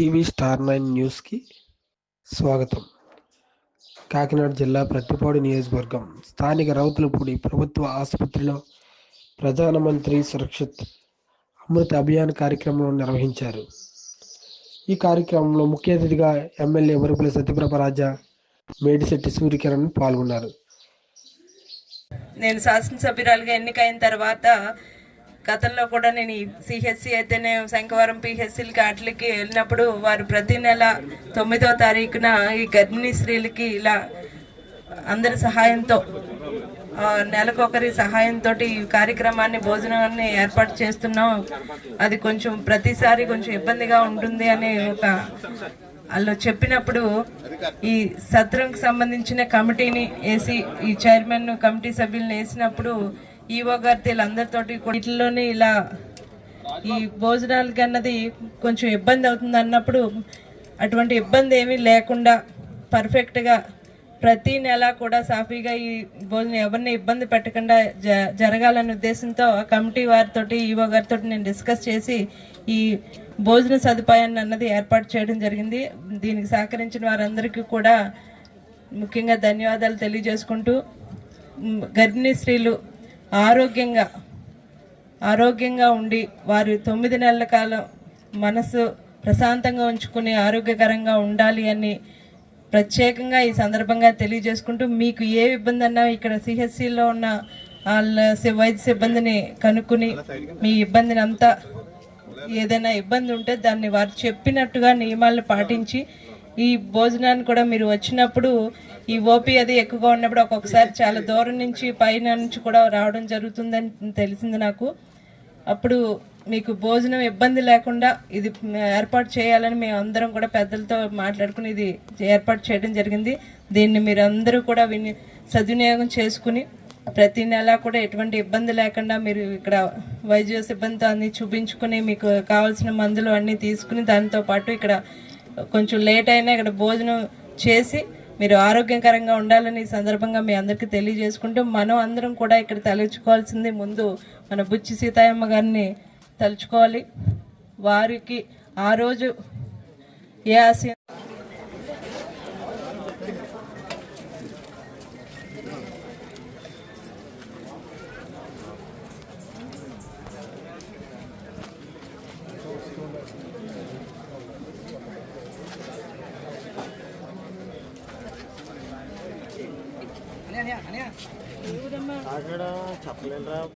TV star nine న్యూస్కి స్వాగతం. కాకినాడ జిల్లా ప్రతిపాడు నియోజకవర్గం స్థానిక రౌతులపూడి ప్రభుత్వ ఆసుపత్రిలో ప్రధానమంత్రి సురక్షిత్ అమృత అభియాన్ కార్యక్రమం నిర్వహించారు. ఈ కార్యక్రమంలో ముఖ్య అతిథిగా ఎమ్మెల్యే వరుపుల సత్యప్రభ రాజా మేడిశెట్టి సూర్యకిరణ్ పాల్గొన్నారు. నేను శాసనసభ్యురాలుగా ఎన్నికైన తర్వాత గతంలో కూడా నేను సిహెచ్సి అయితేనే శంకవరం పిహెచ్సిలకి వాటికి వెళ్ళినప్పుడు వారు ప్రతి నెల తొమ్మిదో తారీఖున ఈ గర్భిణీ స్త్రీలకి ఇలా అందరి సహాయంతో నెలకొకరి సహాయంతో ఈ కార్యక్రమాన్ని భోజనాన్ని ఏర్పాటు చేస్తున్నాం. అది కొంచెం ప్రతిసారి కొంచెం ఇబ్బందిగా ఉంటుంది అనే ఒక వాళ్ళు చెప్పినప్పుడు ఈ సత్రంకి సంబంధించిన కమిటీని వేసి ఈ చైర్మన్ కమిటీ సభ్యులను వేసినప్పుడు ఈవో గారి వీళ్ళందరితోటి కూడా వీటిల్లోనే ఇలా ఈ భోజనాలకి అన్నది కొంచెం ఇబ్బంది అవుతుంది అన్నప్పుడు అటువంటి ఇబ్బంది ఏమీ లేకుండా పర్ఫెక్ట్గా ప్రతి నెల కూడా సాఫీగా ఈ భోజనం ఎవరిని ఇబ్బంది పెట్టకుండా జ జరగాలనే ఉద్దేశంతో ఆ కమిటీ వారితో ఈవో గారితో నేను డిస్కస్ చేసి ఈ భోజన సదుపాయాన్ని అన్నది ఏర్పాటు చేయడం జరిగింది. దీనికి సహకరించిన వారందరికీ కూడా ముఖ్యంగా ధన్యవాదాలు తెలియజేసుకుంటూ గర్భిణీ స్త్రీలు ఆరోగ్యంగా ఆరోగ్యంగా ఉండి వారు తొమ్మిది నెలల కాలం మనసు ప్రశాంతంగా ఉంచుకుని ఆరోగ్యకరంగా ఉండాలి అని ప్రత్యేకంగా ఈ సందర్భంగా తెలియజేసుకుంటూ మీకు ఏ ఇబ్బంది అన్నా ఇక్కడ సిహెచ్సిలో ఉన్న వాళ్ళ వైద్య సిబ్బందిని కనుక్కుని మీ ఇబ్బందిని అంతా ఏదైనా ఇబ్బంది ఉంటే దాన్ని వారు చెప్పినట్టుగా నియమాలను పాటించి ఈ భోజనాన్ని కూడా మీరు వచ్చినప్పుడు ఈ ఓపీ అది ఎక్కువగా ఉన్నప్పుడు ఒక్కొక్కసారి చాలా దూరం నుంచి పైన నుంచి కూడా రావడం జరుగుతుందని తెలిసింది నాకు. అప్పుడు మీకు భోజనం ఇబ్బంది లేకుండా ఇది ఏర్పాటు చేయాలని మేము అందరం కూడా పెద్దలతో మాట్లాడుకుని ఇది ఏర్పాటు చేయడం జరిగింది. దీన్ని మీరు అందరూ కూడా విని సద్వినియోగం చేసుకుని ప్రతి నెల కూడా ఎటువంటి ఇబ్బంది లేకుండా మీరు ఇక్కడ వైద్య సిబ్బందితో అన్ని చూపించుకుని మీకు కావాల్సిన మందులు అన్నీ తీసుకుని దాంతో పాటు ఇక్కడ కొంచెం లేట్ అయినా ఇక్కడ భోజనం చేసి మీరు ఆరోగ్యకరంగా ఉండాలని సందర్భంగా మీ అందరికీ తెలియజేసుకుంటూ మనం అందరం కూడా ఇక్కడ తలుచుకోవాల్సింది ముందు మన బుచ్చి సీతాయమ్మ గారిని తలుచుకోవాలి. వారికి ఆ రోజు ఏ ఆశ కాకడ చెప్పలేదురా